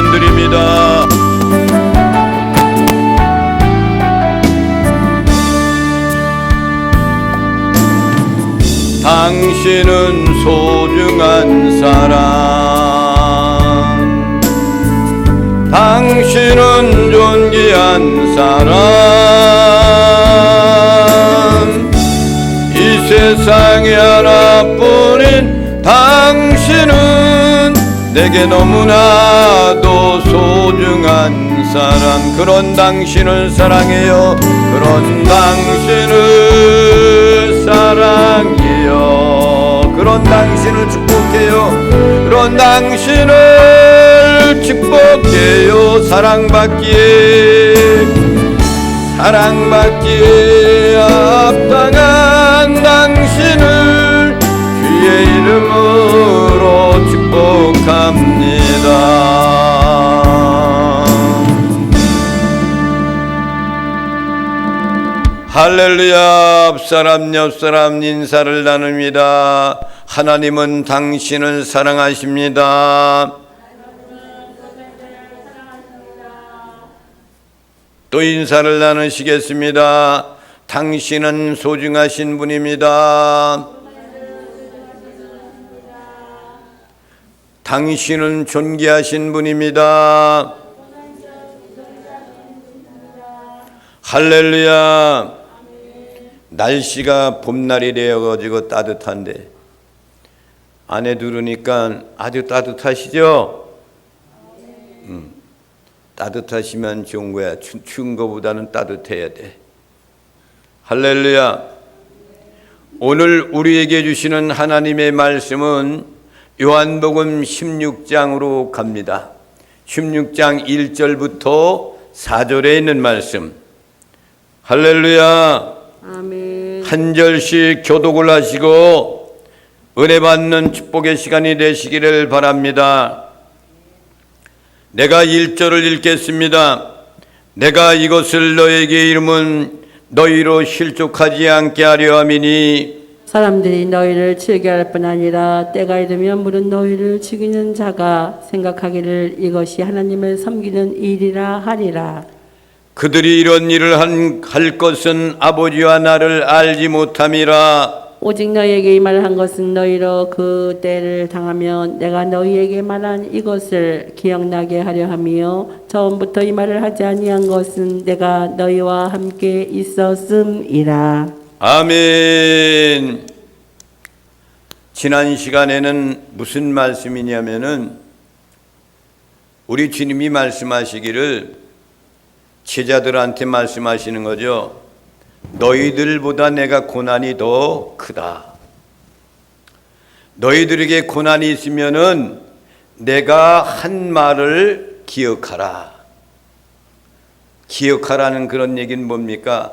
말씀은 드립니다. 당신은 소중한 사람 당신은 존귀한 사람 이 세상에 하나뿐인 당신은 내게 너무나도 소중한 사람. 그런 당신을 사랑해요. 그런 당신을 사랑해요. 그런 당신을 축복해요. 그런 당신을 축복해요. 사랑받기에 사랑받기에 할렐루야 앞사람 옆사람 인사를 나눕니다. 하나님은 당신을 사랑하십니다. 또 인사를 나누시겠습니다. 당신은 소중하신 분입니다. 당신은 존귀하신 분입니다. 할렐루야. 날씨가 봄날이 되어가지고 따뜻한데 안에 들으니까 아주 따뜻하시죠? 따뜻하시면 좋은 거야. 추, 추운 거보다는 따뜻해야 돼. 할렐루야. 오늘 우리에게 주시는 하나님의 말씀은 요한복음 16장으로 갑니다. 16장 1절부터 4절에 있는 말씀. 할렐루야. 아멘. 한 절씩 교독을 하시고 은혜 받는 축복의 시간이 되시기를 바랍니다. 내가 1절을 읽겠습니다. 내가 이것을 너에게 이름은 너희로 실족하지 않게 하려 함이니 사람들이 너희를 즐겨할 뿐 아니라 때가 이르면 물은 너희를 죽이는 자가 생각하기를 이것이 하나님을 섬기는 일이라 하리라. 그들이 이런 일을 한, 할 것은 아버지와 나를 알지 못함이라 오직 너희에게 이 말을 한 것은 너희로 그 때를 당하면 내가 너희에게 말한 이것을 기억나게 하려 함이요 처음부터 이 말을 하지 아니한 것은 내가 너희와 함께 있었음이라. 아멘. 지난 시간에는 무슨 말씀이냐면은 우리 주님이 말씀하시기를 제자들한테 말씀하시는 거죠. 너희들보다 내가 고난이 더 크다. 너희들에게 고난이 있으면은 내가 한 말을 기억하라. 기억하라는 그런 얘기는 뭡니까?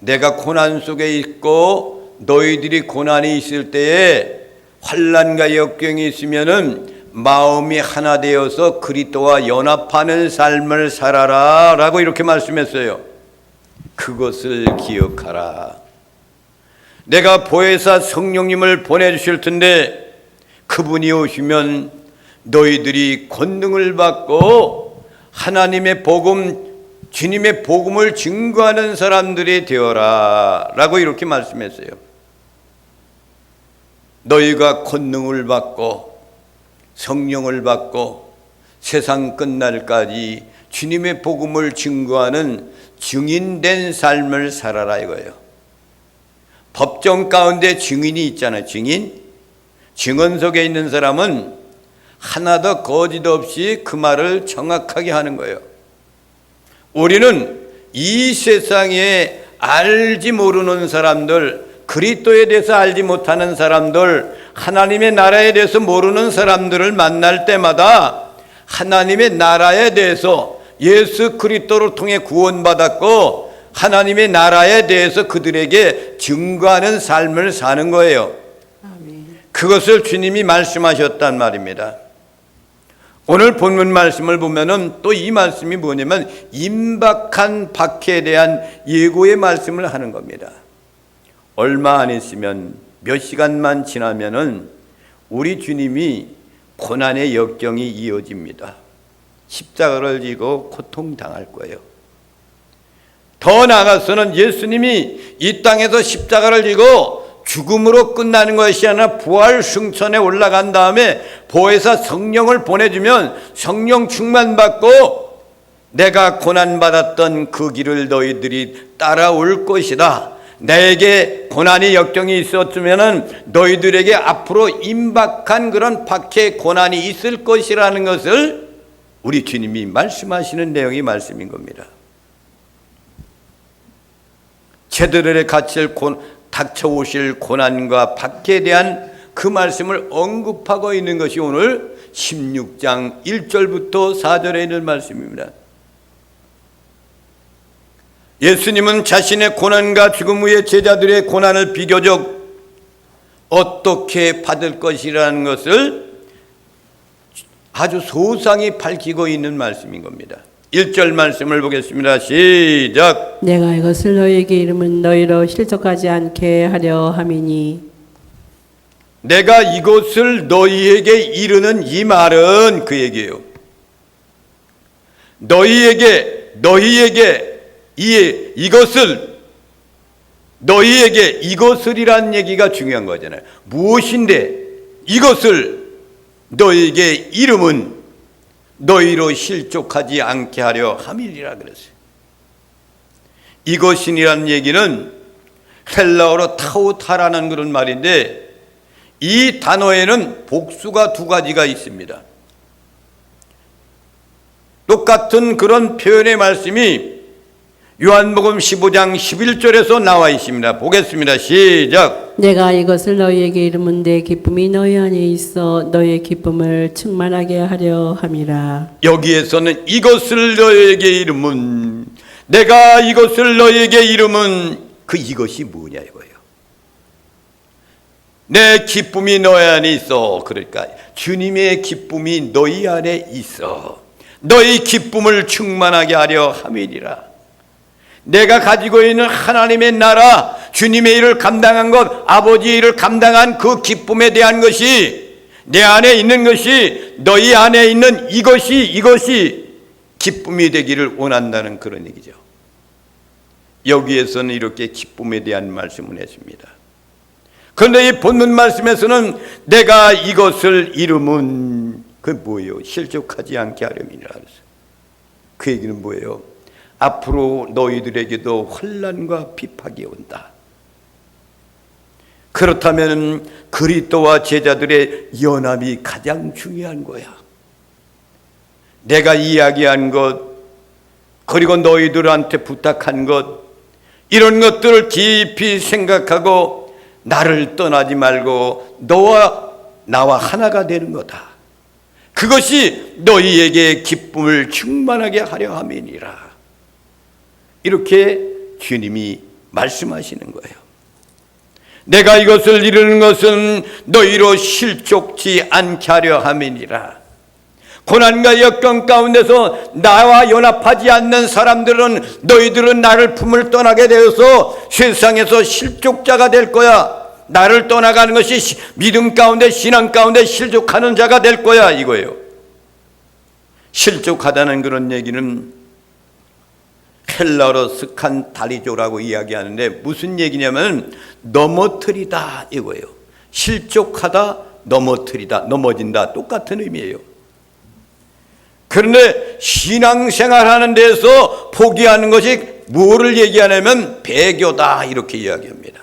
내가 고난 속에 있고 너희들이 고난이 있을 때에 환란과 역경이 있으면은 마음이 하나 되어서 그리스도와 연합하는 삶을 살아라라고 이렇게 말씀했어요. 그것을 기억하라. 내가 보혜사 성령님을 보내 주실 텐데 그분이 오시면 너희들이 권능을 받고 하나님의 복음 주님의 복음을 증거하는 사람들이 되어라 라고 이렇게 말씀했어요. 너희가 권능을 받고 성령을 받고 세상 끝날까지 주님의 복음을 증거하는 증인된 삶을 살아라 이거예요. 법정 가운데 증인이 있잖아요. 증인. 증언석에 있는 사람은 하나도 거짓 없이 그 말을 정확하게 하는 거예요. 우리는 이 세상에 알지 모르는 사람들, 그리스도에 대해서 알지 못하는 사람들, 하나님의 나라에 대해서 모르는 사람들을 만날 때마다 하나님의 나라에 대해서 예수 그리스도를 통해 구원받았고 하나님의 나라에 대해서 그들에게 증거하는 삶을 사는 거예요. 그것을 주님이 말씀하셨단 말입니다. 오늘 본문 말씀을 보면은 또 이 말씀이 뭐냐면 임박한 박해에 대한 예고의 말씀을 하는 겁니다. 얼마 안 있으면 몇 시간만 지나면은 우리 주님이 고난의 역경이 이어집니다. 십자가를 지고 고통당할 거예요. 더 나아가서는 예수님이 이 땅에서 십자가를 지고 죽음으로 끝나는 것이 아니라 부활 승천에 올라간 다음에 보혜사 성령을 보내주면 성령 충만 받고 내가 고난받았던 그 길을 너희들이 따라올 것이다. 내게 고난이 역경이 있었으면 너희들에게 앞으로 임박한 그런 박해 고난이 있을 것이라는 것을 우리 주님이 말씀하시는 내용이 말씀인 겁니다. 제들의 갇힐 고, 닥쳐오실 고난과 박해에 대한 그 말씀을 언급하고 있는 것이 오늘 16장 1절부터 4절에 있는 말씀입니다. 예수님은 자신의 고난과 죽음 후에 제자들의 고난을 비교적 어떻게 받을 것이라는 것을 아주 소상히 밝히고 있는 말씀인 겁니다. 1절 말씀을 보겠습니다. 시작. 내가 이것을 너희에게 이름은 너희로 실족하지 않게 하려 함이니 내가 이것을 너희에게 이르는 이 말은 그 얘기예요. 너희에게 너희에게 이 이것을 너희에게 이것을이란 얘기가 중요한 거잖아요. 무엇인데 이것을 너희에게 이름은 너희로 실족하지 않게 하려 함이리라 그랬어요. 이것이니란 얘기는 헬라어로 타우타라는 그런 말인데 이 단어에는 복수가 두 가지가 있습니다. 똑같은 그런 표현의 말씀이 요한복음 15장 11절에서 나와 있습니다. 보겠습니다. 시작. 내가 이것을 너희에게 이름은 내 기쁨이 너희 안에 있어 너희의 기쁨을 충만하게 하려 함이라 여기에서는 이것을 너에게 이름은 내가 이것을 너에게 이름은 그 이것이 뭐냐 이거예요. 내 기쁨이 너희 안에 있어. 그러니까 주님의 기쁨이 너희 안에 있어. 너희 기쁨을 충만하게 하려 함이니라. 내가 가지고 있는 하나님의 나라, 주님의 일을 감당한 것, 아버지의 일을 감당한 그 기쁨에 대한 것이 내 안에 있는 것이 너희 안에 있는 이것이 이것이 기쁨이 되기를 원한다는 그런 얘기죠. 여기에서는 이렇게 기쁨에 대한 말씀을 했습니다. 그런데 이 본문 말씀에서는 내가 이것을 이름은 그 뭐예요? 실족하지 않게 하려니라 그랬어요. 그 얘기는 뭐예요? 앞으로 너희들에게도 환란과 비박이 온다. 그렇다면 그리스도와 제자들의 연합이 가장 중요한 거야. 내가 이야기한 것 그리고 너희들한테 부탁한 것 이런 것들을 깊이 생각하고 나를 떠나지 말고 너와 나와 하나가 되는 거다. 그것이 너희에게 기쁨을 충만하게 하려 함이니라. 이렇게 주님이 말씀하시는 거예요. 내가 이것을 이루는 것은 너희로 실족지 않게 하려 함이니라. 고난과 역경 가운데서 나와 연합하지 않는 사람들은 너희들은 나를 품을 떠나게 되어서 세상에서 실족자가 될 거야. 나를 떠나가는 것이 믿음 가운데 신앙 가운데 실족하는 자가 될 거야 이거예요. 실족하다는 그런 얘기는 헬라어로 스칸 다리조라고 이야기하는데 무슨 얘기냐면 넘어뜨리다 이거예요. 실족하다, 넘어뜨리다, 넘어진다 똑같은 의미예요. 그런데 신앙생활 하는 데서 포기하는 것이 뭐를 얘기하냐면 배교다 이렇게 이야기합니다.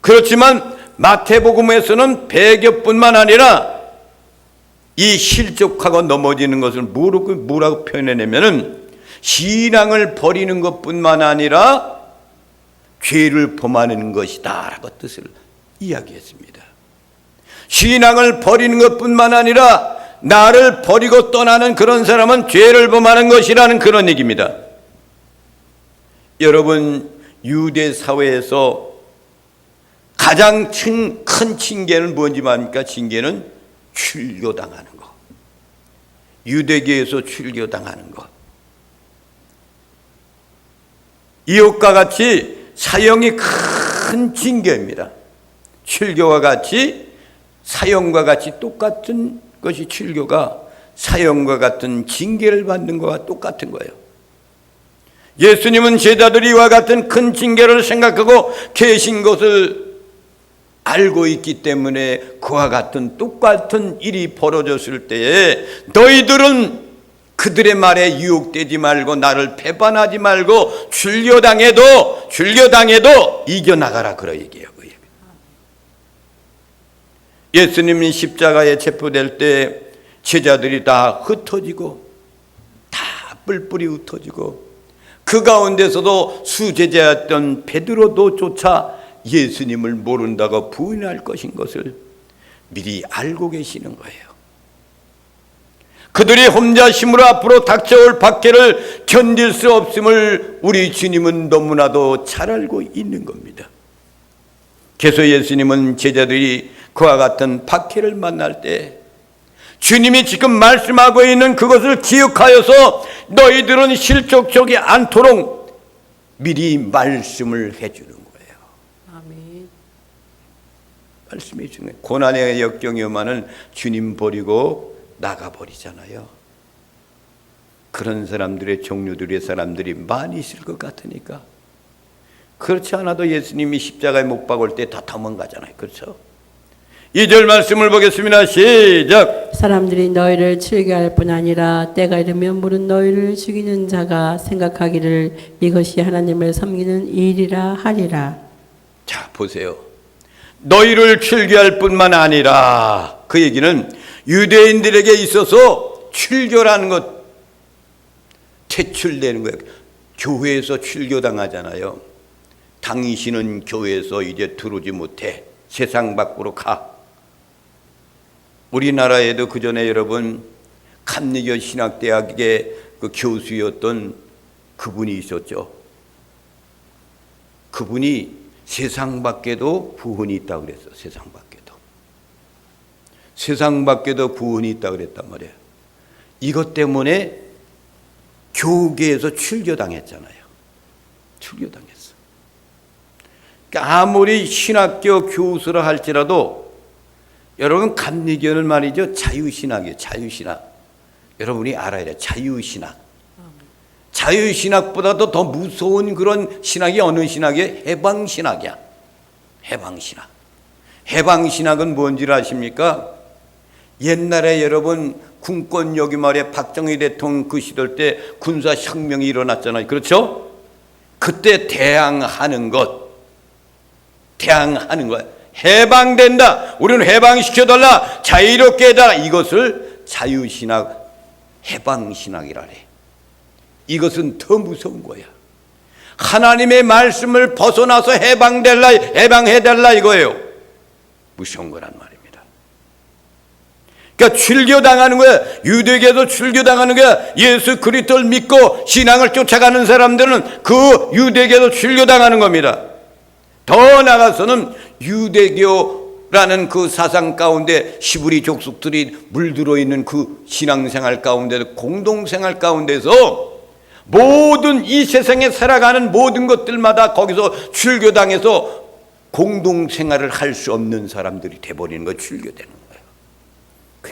그렇지만 마태복음에서는 배교뿐만 아니라 이 실족하고 넘어지는 것을 뭐라고, 뭐라고 표현해내면은 신앙을 버리는 것뿐만 아니라 죄를 범하는 것이다 라고 뜻을 이야기했습니다. 신앙을 버리는 것뿐만 아니라 나를 버리고 떠나는 그런 사람은 죄를 범하는 것이라는 그런 얘기입니다. 여러분 유대 사회에서 가장 큰 징계는 뭔지 압니까? 징계는 출교당하는 거. 유대교에서 출교당하는 거. 이것과 같이 사형이 큰 징계입니다. 출교와 같이 사형과 같이 똑같은 것이 출교가 사형과 같은 징계를 받는 것과 똑같은 거예요. 예수님은 제자들이 이와 같은 큰 징계를 생각하고 계신 것을 알고 있기 때문에 그와 같은 똑같은 일이 벌어졌을 때에 너희들은 그들의 말에 유혹되지 말고 나를 배반하지 말고 줄려당해도 줄려당해도 이겨나가라 그러 얘기해요. 그. 예수님이 십자가에 체포될 때 제자들이 다 흩어지고 다 뿔뿔이 흩어지고 그 가운데서도 수제자였던 베드로도 조차 예수님을 모른다고 부인할 것인 것을 미리 알고 계시는 거예요. 그들이 혼자 힘으로 앞으로 닥쳐올 박해를 견딜 수 없음을 우리 주님은 너무나도 잘 알고 있는 겁니다. 그래서 예수님은 제자들이 그와 같은 박해를 만날 때 주님이 지금 말씀하고 있는 그것을 기억하여서 너희들은 실족적이 않도록 미리 말씀을 해주는 거예요. 아멘. 말씀해 주는. 고난의 역경이 오면은 주님 버리고 나가버리잖아요. 그런 사람들의 종류들의 사람들이 많이 있을 것 같으니까 그렇지 않아도 예수님이 십자가에 못 박을 때 다 도망가잖아요. 그렇죠? 2절 말씀을 보겠습니다. 시작. 사람들이 너희를 즐겨할 뿐 아니라 때가 이르면 물은 너희를 죽이는 자가 생각하기를 이것이 하나님을 섬기는 일이라 하리라. 자, 보세요. 너희를 출교할 뿐만 아니라 그 얘기는 유대인들에게 있어서 출교라는 것 퇴출되는 거예요. 교회에서 출교당하잖아요. 당신은 교회에서 이제 들어오지 못해. 세상 밖으로 가. 우리나라에도 그 전에 여러분 감리교 신학대학의 그 교수였던 그분이 있었죠. 그분이 세상 밖에도 구원이 있다고 그랬어. 세상 밖에도. 세상 밖에도 구원이 있다고 그랬단 말이에요. 이것 때문에 교계에서 출교당했잖아요. 출교당했어. 그러니까 아무리 신학교 교수라 할지라도 여러분 감리교는 말이죠. 자유신학이에요. 자유신학. 여러분이 알아야 돼요. 자유신학. 자유신학보다도 더 무서운 그런 신학이 어느 신학이에요? 해방신학이야. 해방신학. 해방신학은 뭔지 아십니까? 옛날에 여러분 군권 여기 말에 박정희 대통령 그 시절 때 군사 혁명이 일어났잖아요. 그렇죠? 그때 대항하는 것. 대항하는 거야. 해방된다. 우리는 해방시켜달라. 자유롭게 해달라. 이것을 자유신학, 해방신학이라 해. 이것은 더 무서운 거야. 하나님의 말씀을 벗어나서 해방될라, 해방해달라 이거예요. 무서운 거란 말입니다. 그러니까 출교당하는 거야. 유대교도 출교당하는 거야. 예수 그리스도를 믿고 신앙을 쫓아가는 사람들은 그 유대교도 출교당하는 겁니다. 더 나아가서는 유대교라는 그 사상 가운데 시부리 족속들이 물들어 있는 그 신앙생활 가운데 공동생활 가운데서 모든 이 세상에 살아가는 모든 것들마다 거기서 출교당해서 공동생활을 할 수 없는 사람들이 돼버리는 거 출교되는.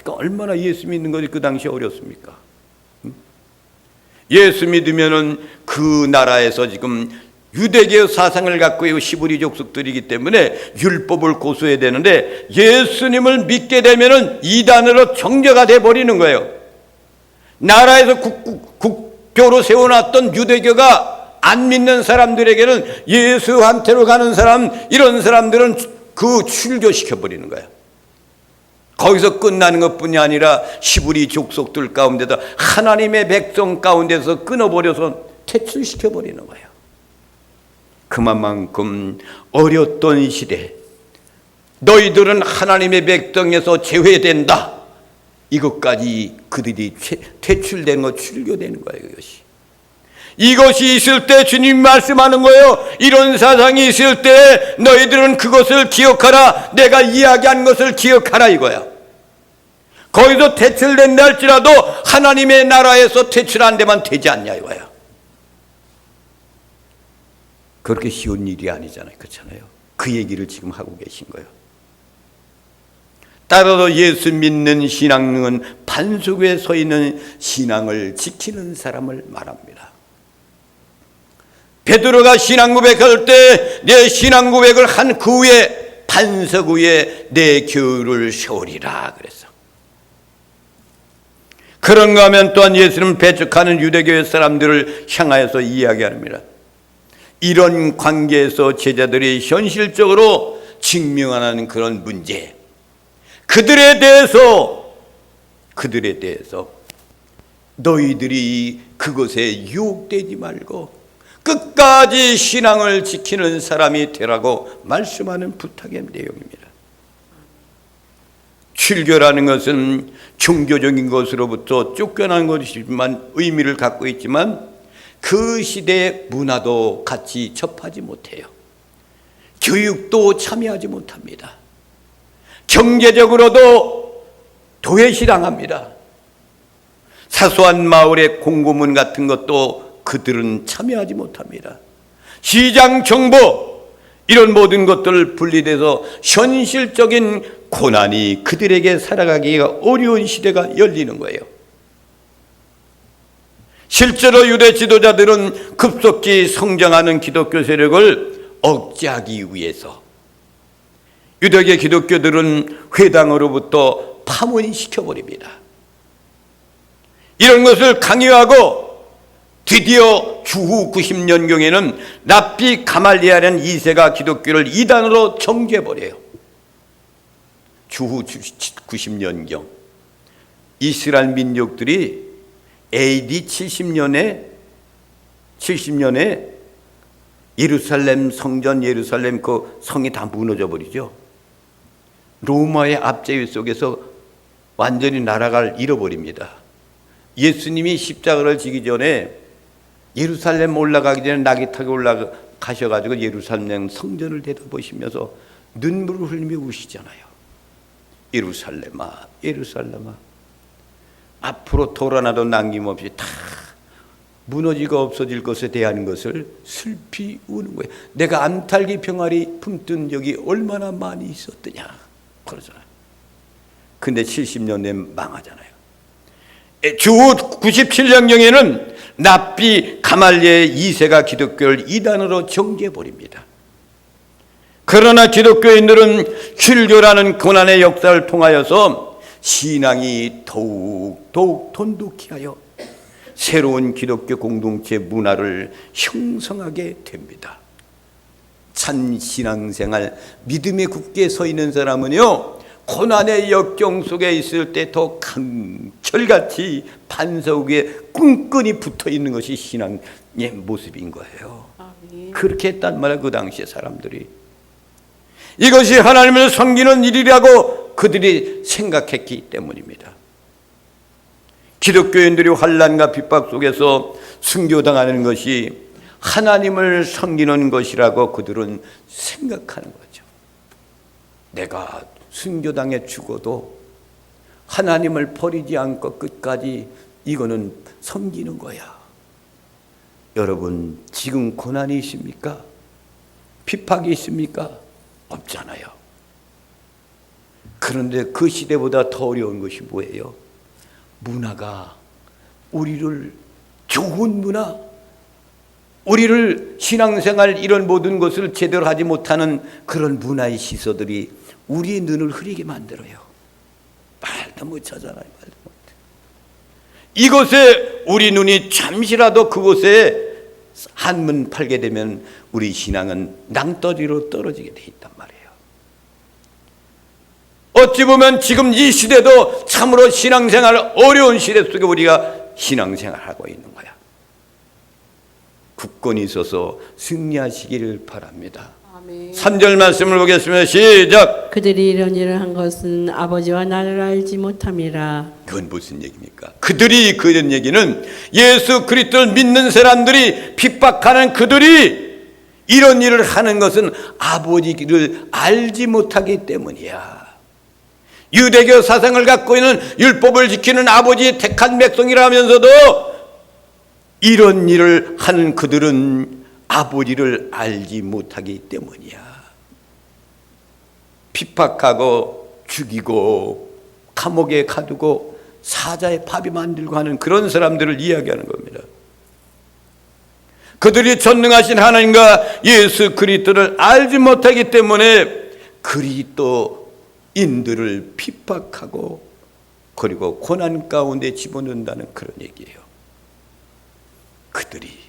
그러니까 얼마나 예수 믿는 것이 그 당시에 어렵습니까? 응? 예수 믿으면은 그 나라에서 지금 유대교 사상을 갖고 있고 시부리 족속들이기 때문에 율법을 고수해야 되는데 예수님을 믿게 되면은 이단으로 정죄가 돼 버리는 거예요. 나라에서 국, 국, 국교로 세워놨던 유대교가 안 믿는 사람들에게는 예수한테로 가는 사람 이런 사람들은 그 출교시켜 버리는 거예요. 거기서 끝나는 것뿐이 아니라 시부리 족속들 가운데도 하나님의 백성 가운데서 끊어버려서 퇴출시켜 버리는 거예요. 그만큼 어렸던 시대 너희들은 하나님의 백성에서 제외된다. 이것까지 그들이 퇴출된 거 출교되는 거예요. 이것이. 이것이 있을 때 주님 말씀하는 거예요. 이런 사상이 있을 때 너희들은 그것을 기억하라. 내가 이야기한 것을 기억하라 이거야. 거기서 퇴출된다 할지라도 하나님의 나라에서 퇴출한 데만 되지 않냐 이거야. 그렇게 쉬운 일이 아니잖아요. 그렇잖아요. 그 얘기를 지금 하고 계신 거예요. 따라서 예수 믿는 신앙은 반석 위에 서 있는 신앙을 지키는 사람을 말합니다. 베드로가 신앙 고백할 때 내 신앙 고백을 한 그 후에 반석 위에 내 교회를 세우리라 그랬어. 그런가 하면 또한 예수는 배척하는 유대교회 사람들을 향하여서 이야기합니다. 이런 관계에서 제자들이 현실적으로 직면하는 그런 문제, 그들에 대해서 그들에 대해서 너희들이 그것에 유혹되지 말고 끝까지 신앙을 지키는 사람이 되라고 말씀하는 부탁의 내용입니다. 출교라는 것은 종교적인 것으로부터 쫓겨난 것이지만 의미를 갖고 있지만 그 시대의 문화도 같이 접하지 못해요. 교육도 참여하지 못합니다. 경제적으로도 도외시당합니다. 사소한 마을의 공고문 같은 것도 그들은 참여하지 못합니다. 시장 정보 이런 모든 것들 분리돼서 현실적인 고난이 그들에게 살아가기가 어려운 시대가 열리는 거예요. 실제로 유대 지도자들은 급속히 성장하는 기독교 세력을 억제하기 위해서 유대계 기독교들은 회당으로부터 파문시켜 버립니다. 이런 것을 강요하고 드디어 주후 90년경에는 납비 가말리아라는 이세가 기독교를 이단으로 정죄해버려요. 주후 90년경 이스라엘 민족들이 AD 70년에 70년에 예루살렘 성전 예루살렘 그 성이 다 무너져 버리죠. 로마의 압제위 속에서 완전히 나라가 잃어버립니다. 예수님이 십자가를 지기 전에 예루살렘 올라가기 전에 낙이 타고 올라가셔가지고 예루살렘 성전을 대다보시면서 눈물을 흘리며 우시잖아요. 예루살렘아, 예루살렘아. 앞으로 돌아나도 남김없이 다 무너지고 없어질 것에 대한 것을 슬피 우는 거예요. 내가 암탈기 병아리 품뜬 적이 얼마나 많이 있었더냐. 그러잖아요. 근데 70년대 망하잖아요. 주 97년경에는 납비 가말리의 2세가 기독교를 이단으로 정죄해버립니다. 그러나 기독교인들은 출교라는 고난의 역사를 통하여서 신앙이 더욱 더욱 돈독히 하여 새로운 기독교 공동체 문화를 형성하게 됩니다. 참 신앙생활 믿음에 굳게 서 있는 사람은요 고난의 역경 속에 있을 때 더 강철같이 반석 위에 끈끈이 붙어 있는 것이 신앙의 모습인 거예요. 그렇게 했단 말이야 그 당시에 사람들이 이것이 하나님을 섬기는 일이라고 그들이 생각했기 때문입니다. 기독교인들이 환란과 핍박 속에서 순교당하는 것이 하나님을 섬기는 것이라고 그들은 생각하는 거죠. 내가 순교당해 죽어도 하나님을 버리지 않고 끝까지 이거는 섬기는 거야. 여러분, 지금 고난이 있습니까? 핍박이 있습니까? 없잖아요. 그런데 그 시대보다 더 어려운 것이 뭐예요? 문화가 우리를 좋은 문화, 우리를 신앙생활 이런 모든 것을 제대로 하지 못하는 그런 문화의 시서들이 우리의 눈을 흐리게 만들어요. 말도 못 찾아요. 말도 못. 이곳에 우리 눈이 잠시라도 그곳에 한문 팔게 되면 우리 신앙은 낭떠러지로 떨어지게 돼 있단 말이에요. 어찌 보면 지금 이 시대도 참으로 신앙생활 어려운 시대 속에 우리가 신앙생활하고 있는 거야. 굳건히 있어서 승리하시기를 바랍니다. 아멘. 3절 말씀을 보겠습니다. 시작. 그들이 이런 일을 한 것은 아버지와 나를 알지 못함이라. 그건 무슨 얘기입니까? 그들이 그런 얘기는 예수 그리스도를 믿는 사람들이 핍박하는 그들이 이런 일을 하는 것은 아버지를 알지 못하기 때문이야. 유대교 사상을 갖고 있는 율법을 지키는 아버지의 택한 백성이라면서도 이런 일을 하는 그들은 아버지를 알지 못하기 때문이야. 핍박하고 죽이고 감옥에 가두고 사자의 밥이 만들고 하는 그런 사람들을 이야기하는 겁니다. 그들이 전능하신 하나님과 예수 그리스도를 알지 못하기 때문에 그리스도인들을 핍박하고 그리고 고난 가운데 집어넣는다는 그런 얘기예요. 그들이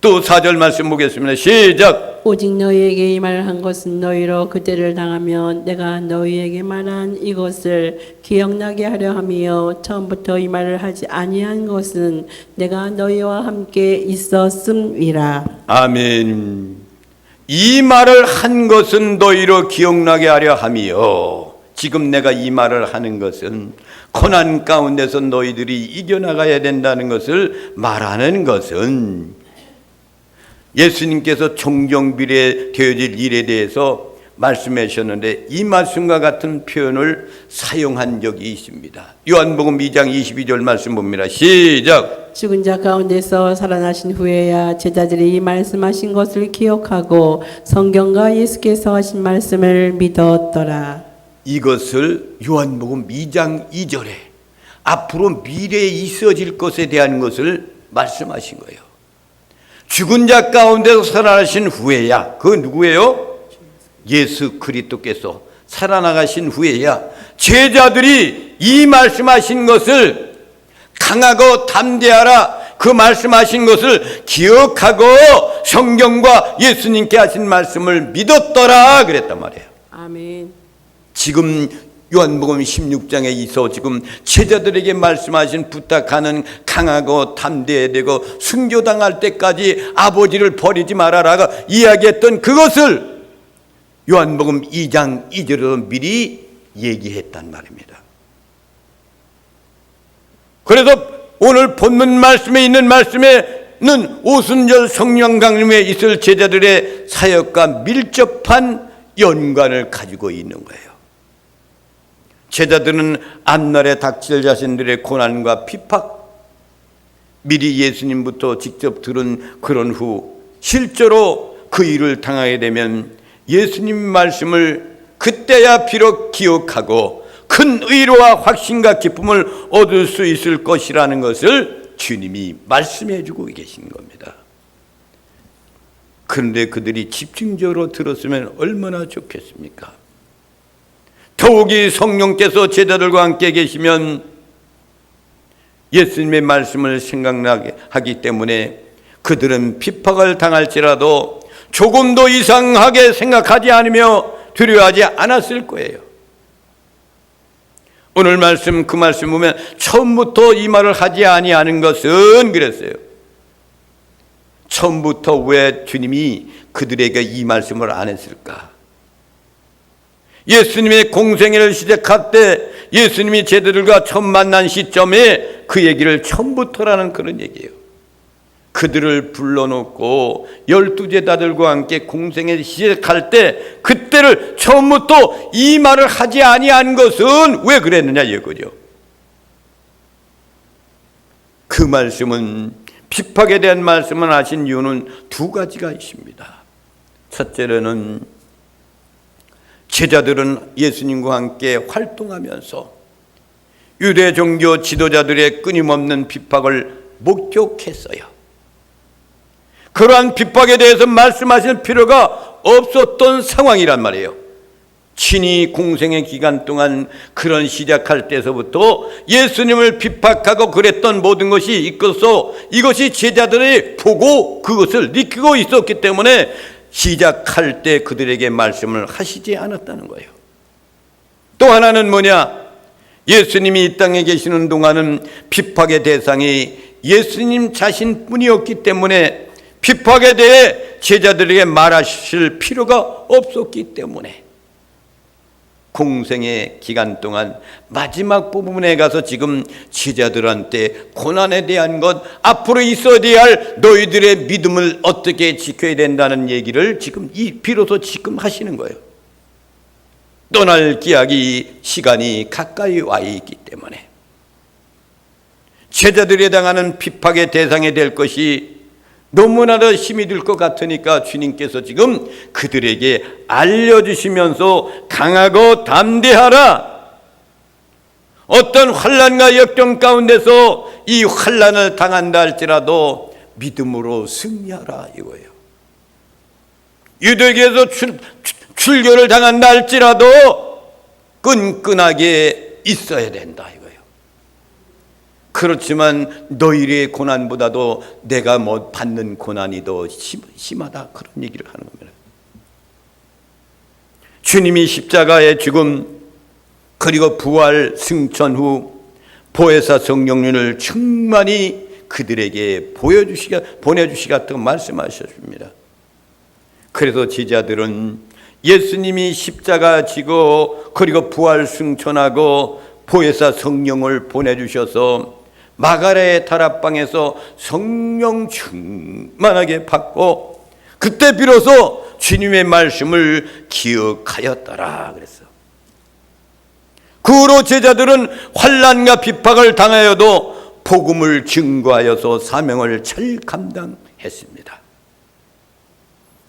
또 4절 말씀 보겠습니다. 시작. 오직 너희에게 이 말을 한 것은 너희로 그때를 당하면 내가 너희에게 말한 이것을 기억나게 하려 함이요 처음부터 이 말을 하지 아니한 것은 내가 너희와 함께 있었음이라 아멘. 이 말을 한 것은 너희로 기억나게 하려 함이요. 지금 내가 이 말을 하는 것은 고난 가운데서 너희들이 이겨나가야 된다는 것을 말하는 것은 예수님께서 종경비례 되어질 일에 대해서 말씀하셨는데 이 말씀과 같은 표현을 사용한 적이 있습니다. 요한복음 2장 22절 말씀 봅니다. 시작. 죽은 자 가운데서 살아나신 후에야 제자들이 이 말씀하신 것을 기억하고 성경과 예수께서 하신 말씀을 믿었더라 이것을 요한복음 2장 2절에 앞으로 미래에 있어질 것에 대한 것을 말씀하신 거예요. 죽은 자 가운데서 살아나신 후에야. 그 누구예요? 예수 그리스도께서 살아나가신 후에야. 제자들이 이 말씀하신 것을 강하고 담대하라. 그 말씀하신 것을 기억하고 성경과 예수님께 하신 말씀을 믿었더라. 그랬단 말이에요. 아멘. 지금 요한복음 16장에 있어 지금 제자들에게 말씀하신 부탁하는 강하고 담대해야 되고 순교당할 때까지 아버지를 버리지 말아라가 이야기했던 그것을 요한복음 2장 2절에서 미리 얘기했단 말입니다. 그래서 오늘 본문 말씀에 있는 말씀에는 오순절 성령 강림에 있을 제자들의 사역과 밀접한 연관을 가지고 있는 거예요. 제자들은 앞날에 닥칠 자신들의 고난과 핍박, 미리 예수님부터 직접 들은 그런 후 실제로 그 일을 당하게 되면 예수님 말씀을 그때야 비록 기억하고 큰 의로와 확신과 기쁨을 얻을 수 있을 것이라는 것을 주님이 말씀해 주고 계신 겁니다. 그런데 그들이 집중적으로 들었으면 얼마나 좋겠습니까? 더욱이 성령께서 제자들과 함께 계시면 예수님의 말씀을 생각나게 하기 때문에 그들은 핍박을 당할지라도 조금 더 이상하게 생각하지 않으며 두려워하지 않았을 거예요. 오늘 말씀 그 말씀 보면 처음부터 이 말을 하지 아니하는 것은 그랬어요. 처음부터 왜 주님이 그들에게 이 말씀을 안 했을까? 예수님의 공생애를 시작할 때 예수님이 제자들과 처음 만난 시점에 그 얘기를 처음부터라는 그런 얘기예요. 그들을 불러놓고 열두 제자들과 함께 공생애 시작할 때 그때를 처음부터 이 말을 하지 아니한 것은 왜 그랬느냐 이거죠. 그 말씀은 핍박에 대한 말씀을 하신 이유는 두 가지가 있습니다. 첫째로는 제자들은 예수님과 함께 활동하면서 유대 종교 지도자들의 끊임없는 핍박을 목격했어요. 그러한 핍박에 대해서 말씀하실 필요가 없었던 상황이란 말이에요. 친히 공생의 기간 동안 그런 시작할 때서부터 예수님을 핍박하고 그랬던 모든 것이 있어서 이것이 제자들이 보고 그것을 느끼고 있었기 때문에 시작할 때 그들에게 말씀을 하시지 않았다는 거예요. 또 하나는 뭐냐? 예수님이 이 땅에 계시는 동안은 핍박의 대상이 예수님 자신뿐이었기 때문에 핍박에 대해 제자들에게 말하실 필요가 없었기 때문에 공생의 기간 동안 마지막 부분에 가서 지금 제자들한테 고난에 대한 것 앞으로 있어야 할 너희들의 믿음을 어떻게 지켜야 된다는 얘기를 지금 이 비로소 지금 하시는 거예요. 떠날 기약이 시간이 가까이 와 있기 때문에 제자들이 당하는 핍박의 대상이 될 것이 너무나도 힘이 들 것 같으니까 주님께서 지금 그들에게 알려주시면서 강하고 담대하라. 어떤 환란과 역경 가운데서 이 환란을 당한다 할지라도 믿음으로 승리하라 이거예요. 유대교에서 출, 출- 출교를 당한다 할지라도 끈끈하게 있어야 된다. 그렇지만 너희의 고난보다도 내가 뭐 받는 고난이 더 심, 심하다 그런 얘기를 하는 겁니다. 주님이 십자가의 죽음 그리고 부활 승천 후 보혜사 성령님을 충만히 그들에게 보여주시가 보내주시겠다고 말씀하셨습니다. 그래서 제자들은 예수님이 십자가 지고 그리고 부활 승천하고 보혜사 성령을 보내주셔서 마가레의 다락방에서 성령 충만하게 받고 그때 비로소 주님의 말씀을 기억하였더라 그랬어. 그 후로 제자들은 환란과 핍박을 당하여도 복음을 증거하여서 사명을 잘 감당했습니다.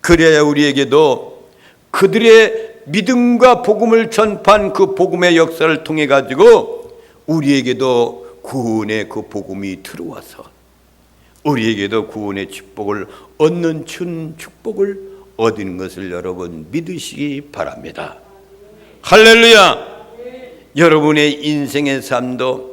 그래야 우리에게도 그들의 믿음과 복음을 전파한 그 복음의 역사를 통해 가지고 우리에게도 구원의 그 복음이 들어와서 우리에게도 구원의 축복을 얻는 춘 축복을 얻는 것을 여러분 믿으시기 바랍니다. 할렐루야! 여러분의 인생의 삶도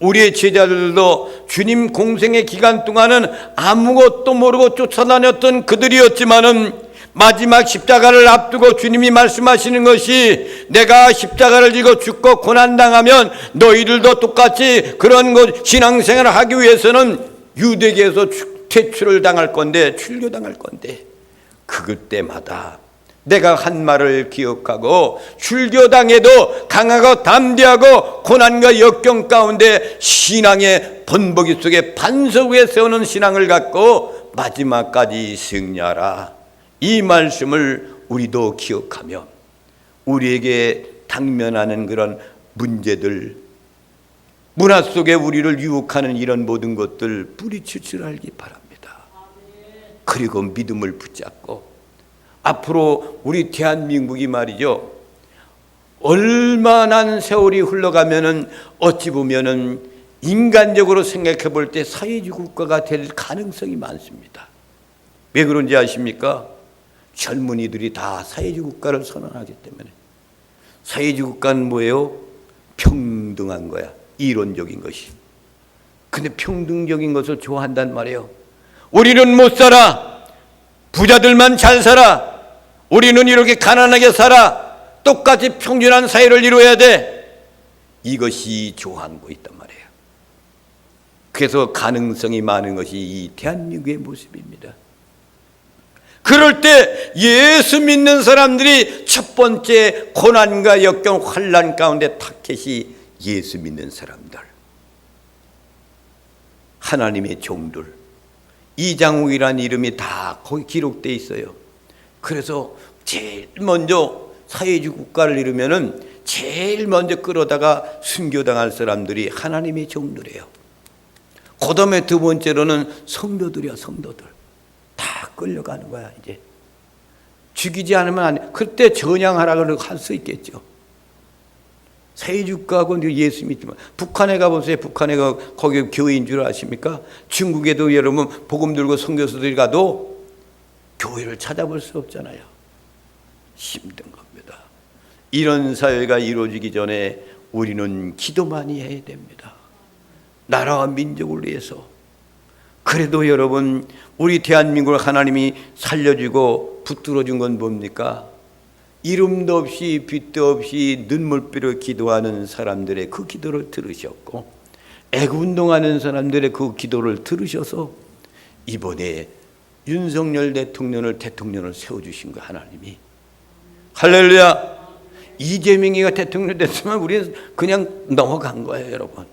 우리의 제자들도 주님 공생의 기간 동안은 아무것도 모르고 쫓아다녔던 그들이었지만은 마지막 십자가를 앞두고 주님이 말씀하시는 것이 내가 십자가를 지고 죽고 고난당하면 너희들도 똑같이 그런 것 신앙생활을 하기 위해서는 유대계에서 추- 퇴출을 당할 건데 출교당할 건데 그때마다 내가 한 말을 기억하고 출교당에도 강하고 담대하고 고난과 역경 가운데 신앙의 번복이 속에 반석 위에 세우는 신앙을 갖고 마지막까지 승리하라. 이 말씀을 우리도 기억하며 우리에게 당면하는 그런 문제들 문화 속에 우리를 유혹하는 이런 모든 것들 뿌리칠 줄 알기 바랍니다. 그리고 믿음을 붙잡고 앞으로 우리 대한민국이 말이죠. 얼마나 세월이 흘러가면은 어찌 보면은 인간적으로 생각해 볼 때 사회주의 국가가 될 가능성이 많습니다. 왜 그런지 아십니까? 젊은이들이 다 사회주의 국가를 선언하기 때문에 사회주의 국가는 뭐예요? 평등한 거야. 이론적인 것이. 근데 평등적인 것을 좋아한단 말이에요. 우리는 못 살아. 부자들만 잘 살아. 우리는 이렇게 가난하게 살아. 똑같이 평준한 사회를 이루어야 돼. 이것이 좋아하고 있단 말이에요. 그래서 가능성이 많은 것이 이 대한민국의 모습입니다. 그럴 때 예수 믿는 사람들이 첫 번째 고난과 역경 환란 가운데 타켓이 예수 믿는 사람들. 하나님의 종들. 이장욱이라는 이름이 다 거기 기록돼 있어요. 그래서 제일 먼저 사회주의 국가를 이루면은 제일 먼저 끌어다가 순교당할 사람들이 하나님의 종들이에요. 그다음에 두 번째로는 성도들이야, 성도들. 다 끌려가는 거야, 이제. 죽이지 않으면 안 돼. 그때 전향하라고 할 수 있겠죠. 사회주가하고 예수 믿지만 북한에 가보세요. 북한에 가 거기 교회인 줄 아십니까? 중국에도 여러분 복음 들고 선교사들이 가도 교회를 찾아볼 수 없잖아요. 힘든 겁니다. 이런 사회가 이루어지기 전에 우리는 기도 많이 해야 됩니다. 나라와 민족을 위해서. 그래도 여러분 우리 대한민국을 하나님이 살려주고 붙들어준 건 뭡니까? 이름도 없이 빛도 없이 눈물비로 기도하는 사람들의 그 기도를 들으셨고 애군동하는 사람들의 그 기도를 들으셔서 이번에 윤석열 대통령을 대통령을 세워주신 거 하나님이. 할렐루야! 이재명이가 대통령 됐으면 우리는 그냥 넘어간 거예요 여러분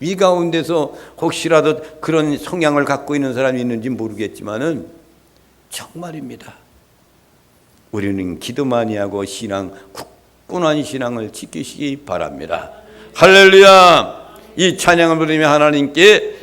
이 가운데서 혹시라도 그런 성향을 갖고 있는 사람이 있는지 모르겠지만은 정말입니다. 우리는 기도 많이 하고 신앙 굳건한 신앙을 지키시기 바랍니다. 할렐루야! 이 찬양을 부르며 하나님께